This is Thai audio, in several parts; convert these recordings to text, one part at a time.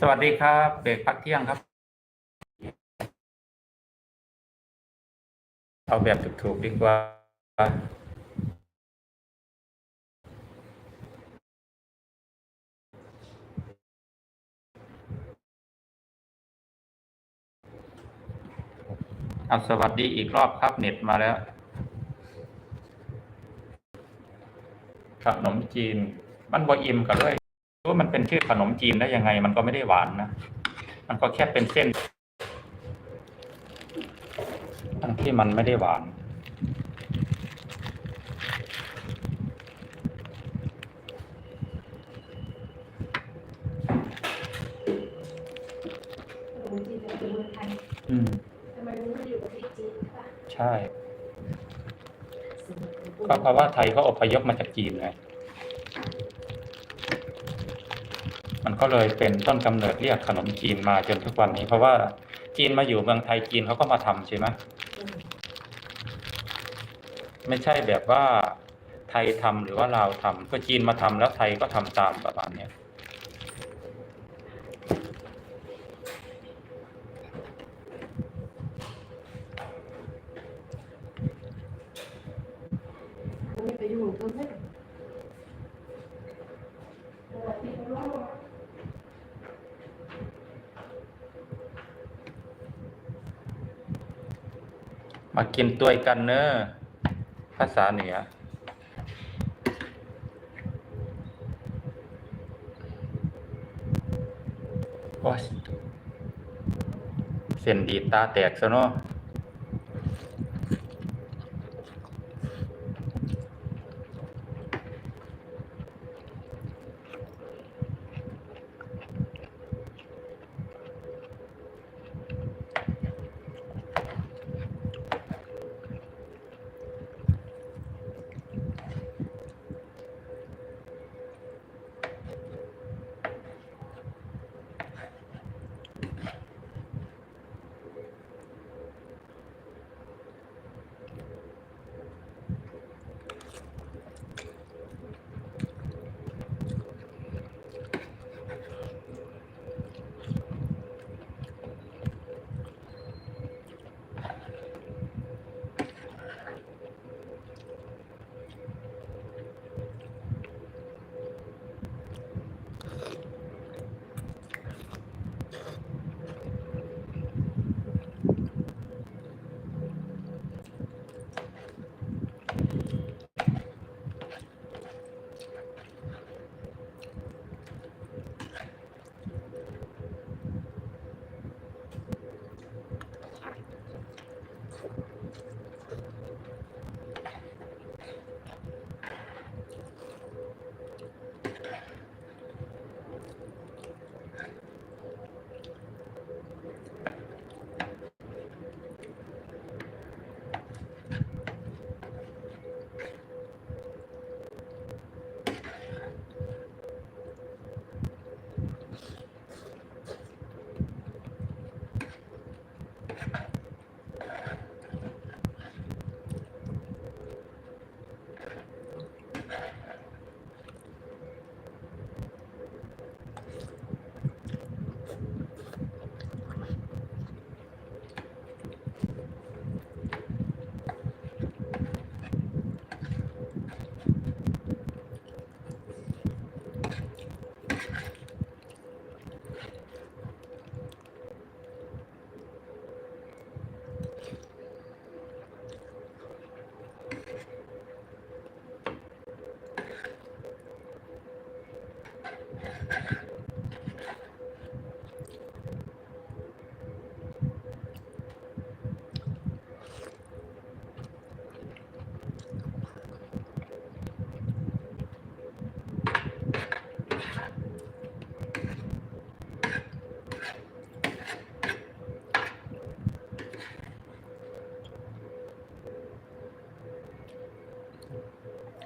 สวัสดีครับเบรกพักเที่ยงครับ เอาแบบถูกๆดีกว่า เอาสวัสดีอีกรอบครับเน็ตมาแล้วขนมจีน มันบออิ่มกันเลย รู้มันเป็นชื่อขนมจีนได้ยังไง มันก็ไม่ได้หวานนะ มันก็แค่เป็นเส้นทั้งที่มันไม่ได้หวานขนมจีนเป็นเมืองไทยอืมทำไมมันไม่อยู่ประเทศจีนป่ะใช่ก็เพราะว่าไทยเขาอพยพมาจากจีนไง ก็เลยเป็นต้นกำเนิดเรียกขนมจีนมาจนทุกวันนี้ เพราะว่าจีนมาอยู่เมืองไทยจีนเขาก็มาทำใช่ไหมไม่ใช่แบบว่าไทยทำหรือว่าลาวทำก็จีนมาทำแล้วไทยก็ทำตามประมาณเนี้ย มันไม่ไปยุ่งกับเพื่อน ตัวยกันเนอะภาษาเหนือโอ้ยเส้นดีตาแตกซะเนาะ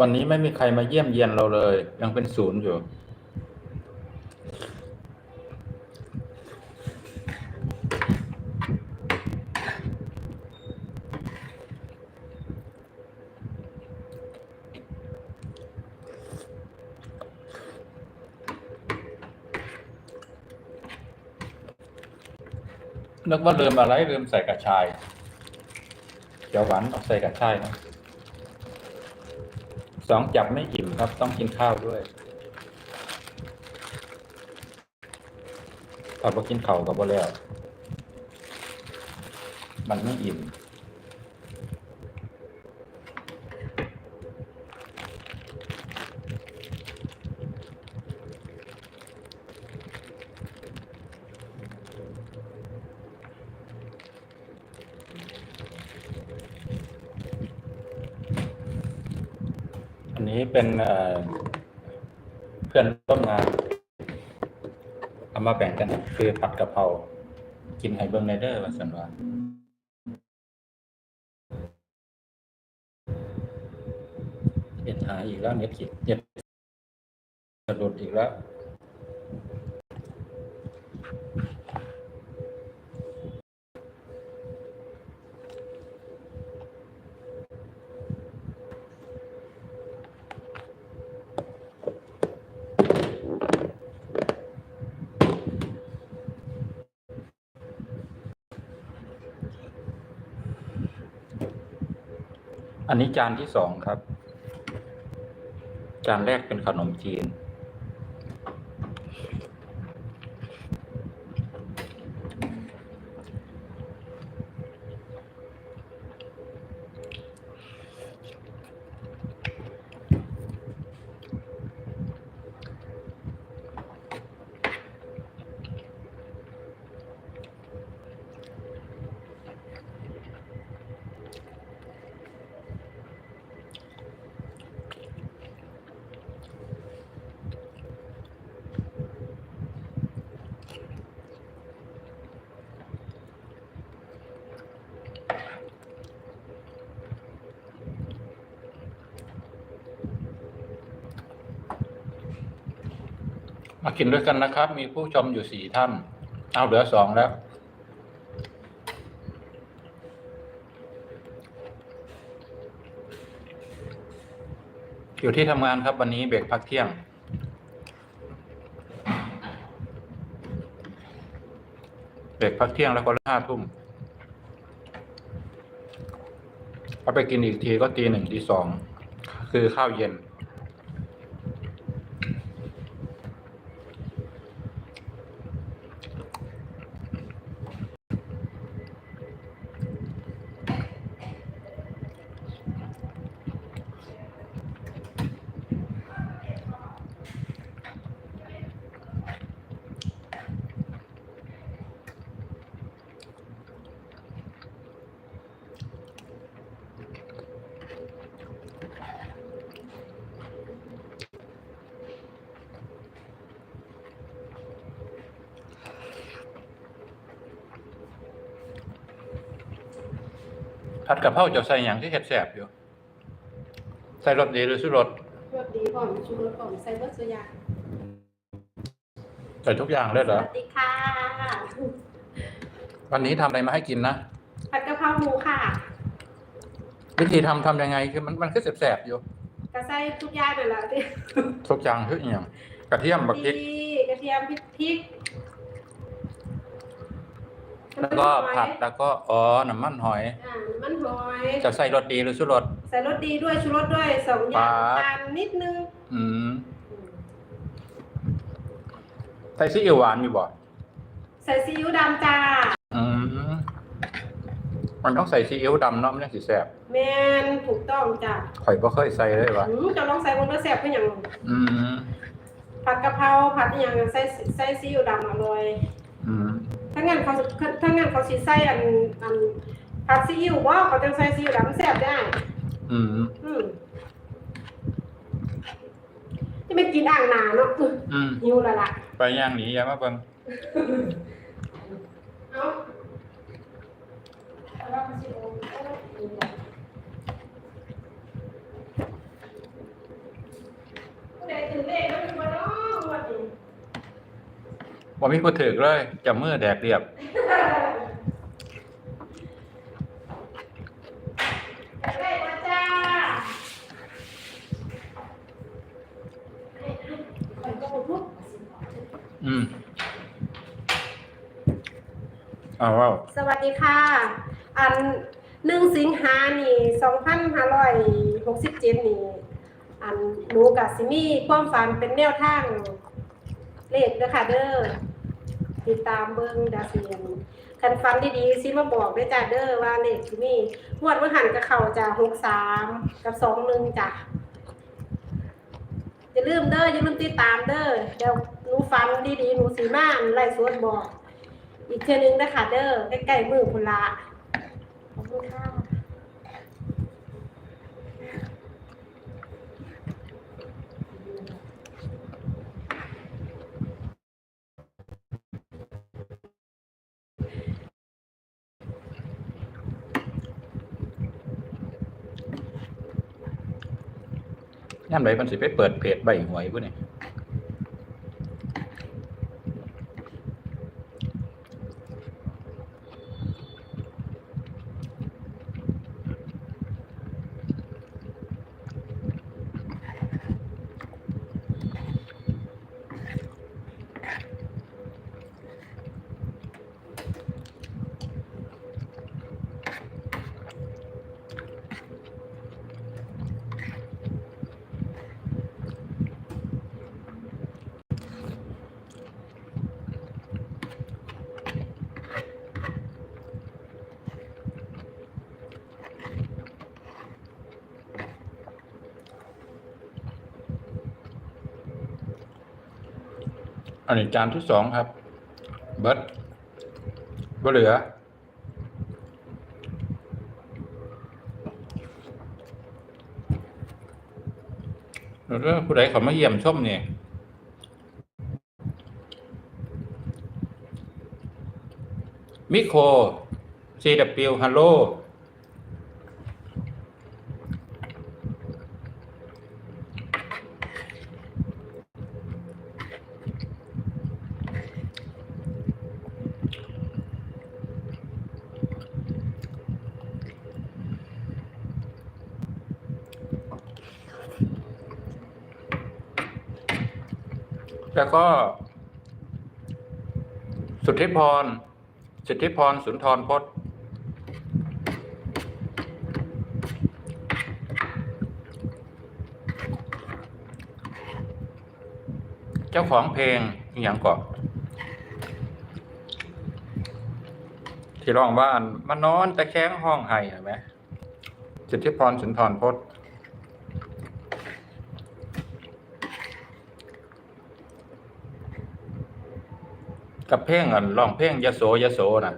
วันนี้ไม่มีใครมาเยี่ยมเยียนเราเลย ยังเป็นศูนย์อยู่นึกว่าลืมอะไรลืมใส่กระชาย เขียวหวานต้องใส่กระชายนะ สองจับไม่อิ่มครับต้องกินข้าวด้วยถ้าบ่กินข้าวกับบ่แล้ว มันไม่อิ่ม อั นี้เป็นเพื่อนร่วมงานเอามาแบ่งกันคือผัดกะเพรากินไฮเบิร์เนเดอร์ว่าสันวาเน็ตหายอีกแล้วเน็ตขีดเน็ตสะดุดอีกแล้ว อันนี้จานที่สองครับ จานแรกเป็นขนมจีน กินด้วยกันนะครับ มีผู้ชมอยู่สี่ท่าน เอาเหลือสองแล้ว อยู่ที่ทำงานครับวันนี้เบรกพักเที่ยง เบรกพักเที่ยงแล้วก็ห้าทุ่มเอาไปกินอีกทีก็ตีหนึ่งตีสอง คือข้าวเย็น ผัดกะเพราจะใส่อย่างที่เห็ดแสบอยู่ ใส่รสดีหรือสุรสรสดีหอมชูรสหอมไซเบอร์สยาใส่ทุกอย่างเลยสเหรอวัสดีค่ะ วันนี้ทำอะไรมาให้กินนะ ผัดกะเพราหมูค่ะ วิธีทำทำยังไงคือมันมันคือแสบๆอยู่ กระไส้ทุกอย่างเลยละที่ทุกอย่างคืออหย่างกระเทียมบักพริกกระเทียมพริกพริก แล้วก็ผัดแล้วก็อ๋อน้ำมันหอยอ่าน้ำมันหอยจะใส่รสดีหรือสุรส ใส่รสดีด้วยชูรสด้วยสองอย่างปาด ตามนิดนึงอืมใส่ซีอิ๊วหวานมีบ่ใส่ซีอิ๊วดำจ้าอืมมันต้องใส่ซีอิ๊วดำเนาะมันจะสิแสบแมนถูกต้องจ้ะข่อยบ่เคยใส่เลยว่ะอืมจะลองใส่บนกระแสบเป็นอย่างอืมผัดกะเพราผัดอหย่างใส่ใส่ซีอิ๊วดำอร่อย อืมถ้า งั้นเขาถ้างั้นเขาสิใส่อันอันผัดซีอิ๊วว่าเขาจะใส่ซีอิ๊วดำแซ่บได้ อืมอืมจะไม่กินอ่างนาเนาะอืมหิวและล่ะไปย่างหนีอย่ามาเบิ่งเอาเอาว่ามันสิโอนเอาว่าหิวและผู้ใดตื่นเลขแล้วมันบ่เนาะงวดนี้ บ่มีผู้ถือเลยจะมือแดกเรียบ ได้มาจ้าคอยก็บ่ทุกข์อืมอ้าวว้าวสวัสดีค่ะ อันหนึ่งสิงหานี่สองพันห้าร้อยหกสิบเจ็ดนี่ อันหนูกับซิมี่ความฝันเป็นแนวทาง เลขเด้อค่ะเด้อติดตามเบิ้งดาเซียนคันฟันดีๆซิมาบอกด้วยจ้าเด้อว่าเลขซิมี่งวดวันหันกับเขาจะหกสามกับสองหนึ่งจ้ะอย่าลืมเด้ออย่าลืมติดตามเด้อเดี๋ยวหนูฟันดีๆหนูสีมาอันไล่สวดบอก อีกเทือนึงนะคะเด้อใกล้ๆมือพุละขอบคุณค่ะ ย่ำไหนมันสิไปเปิดเพจใบหวยพวกนนี่อั นนี้จานที่สองครับ เบิร์ดบ่เหลือ แล้วผู้ใดเขามาเยี่ยมชมเนี่ยมิโค CW Hello แล้วก็ สุทธิพร สุทธิพรสุนทรพจน์เจ้าของเพลงอย่างก่อนที่ร้องว่านมานอนแต่แข้งห้องไห้เห็นไหมสุทธิพรสุนทรพจน์ กับเพลงอันร้องเพลงยะโสยะโสน่ะอ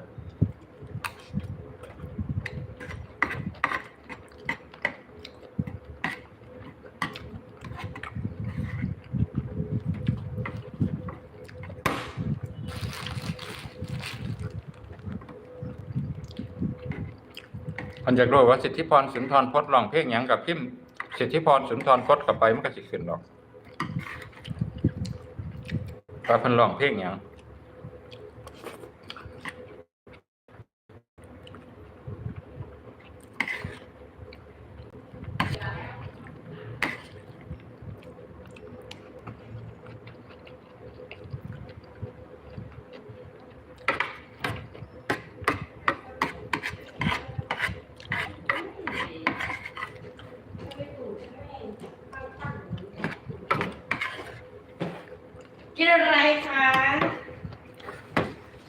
ันอยากรู้ว่าสิทธิพรสุนทรพจน์ร้องเพลงหยังกับพิมสิทธิพรสุนทรพจน์กลับไปมันก็สิขึ้นหรอกว่าพิ่นร้องเพลงหยัง กินอะไรคะ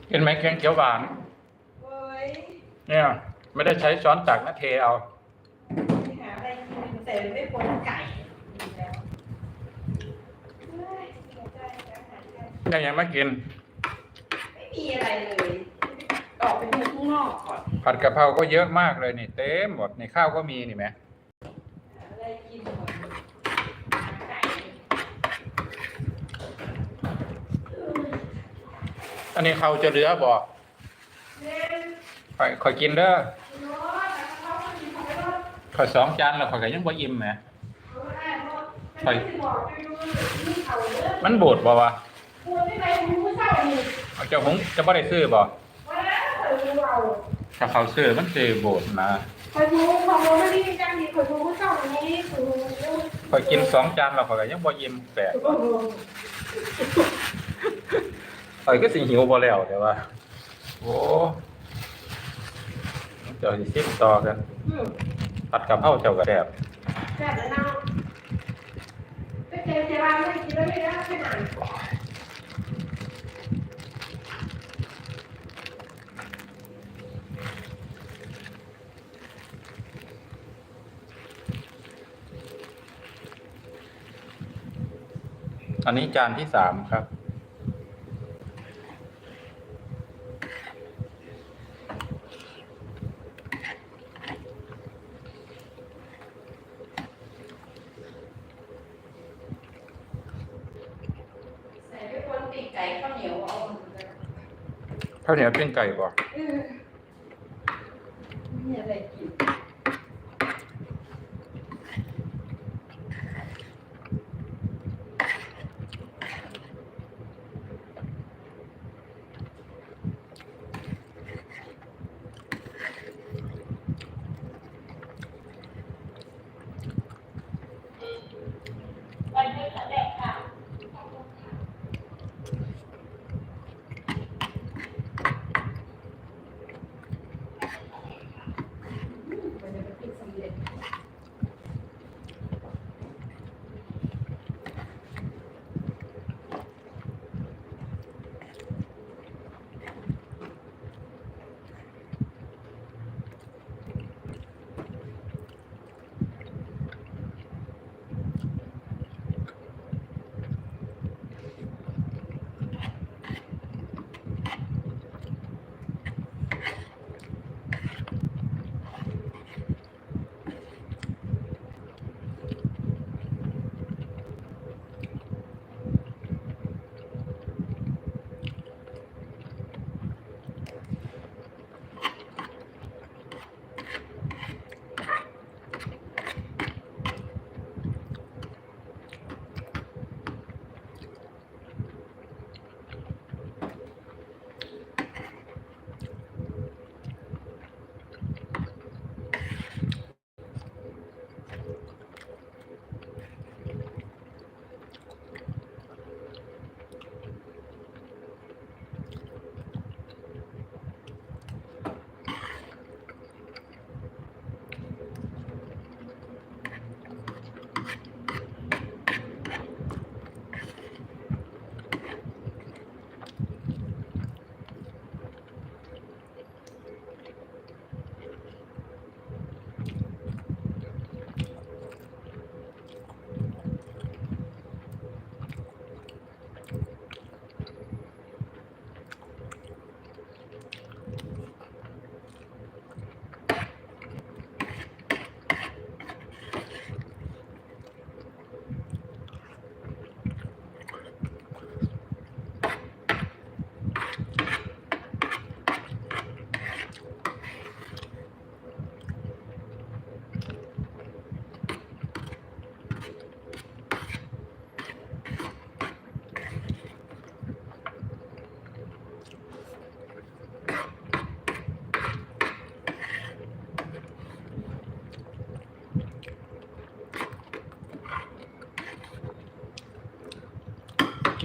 เห็นไหมแกงเขียวหวานโอ้ยเนี่ย ไม่ได้ใช้ช้อนตักนะเทเอาหาอะไรกินแต่ไม่พ้นไก่ดีแล้วเฮ้ยเสียใจอาหารไก่ยังยังไม่กิน ไม่มีอะไรเลยออกไปดูข้างนอกก่อน ผัดกะเพราก็เยอะมากเลยนี่ เต็มหมดในข้าวก็มีนี่ไหม หาอะไรกินก่อนหาไก่ อันนี้เขาจะเหลือบอกเล่นคอยคอยกินเด้อข่องรถคอยสองจานแล้วคอยก็ยังบ่อิ่มแหมข่อกไปดูที่เขาเด้อมันบูดบ่วะเอาเจ้าหงจะบ่ได้ซื้อบ่ถ้าเขาซื้อมันสิบูดนะคอยดูของเราไม่ได้มีการดีคอยดูเศร้านี้คือยกินสองจานแล้วคอยก็ยังบ่อิ่มแปลก โอ้โหคอยก็สิหิวบ่แล้วแต่ว่า โอ้เดี๋ยวสิซิมต่อกันอืมผัดกะเพราเจ้ากระแดบแซ่บแล้วเนาะไปเจอเจ้าบ้านไม่กินแล้วไม่ได้ขนาดอันนี้จานที่สามครับ ใส่ไปคนปีก ไก่ข้าวเหนียวเอาหมดเลยข้าวเหนียวปิ้งไก่บ่เออมีอะไร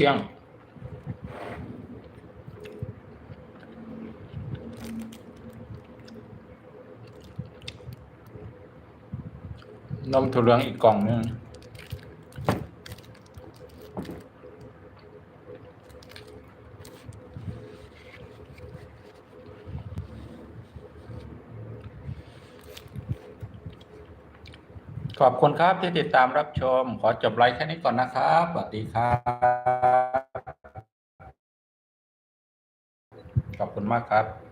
ที่ยง นมถั่วเหลืองอีกกล่องนึง ขอบคุณครับที่ติดตามรับชม ขอจบไลฟ์แค่นี้ก่อนนะครับ สวัสดีครับ ขอบคุณมากครับ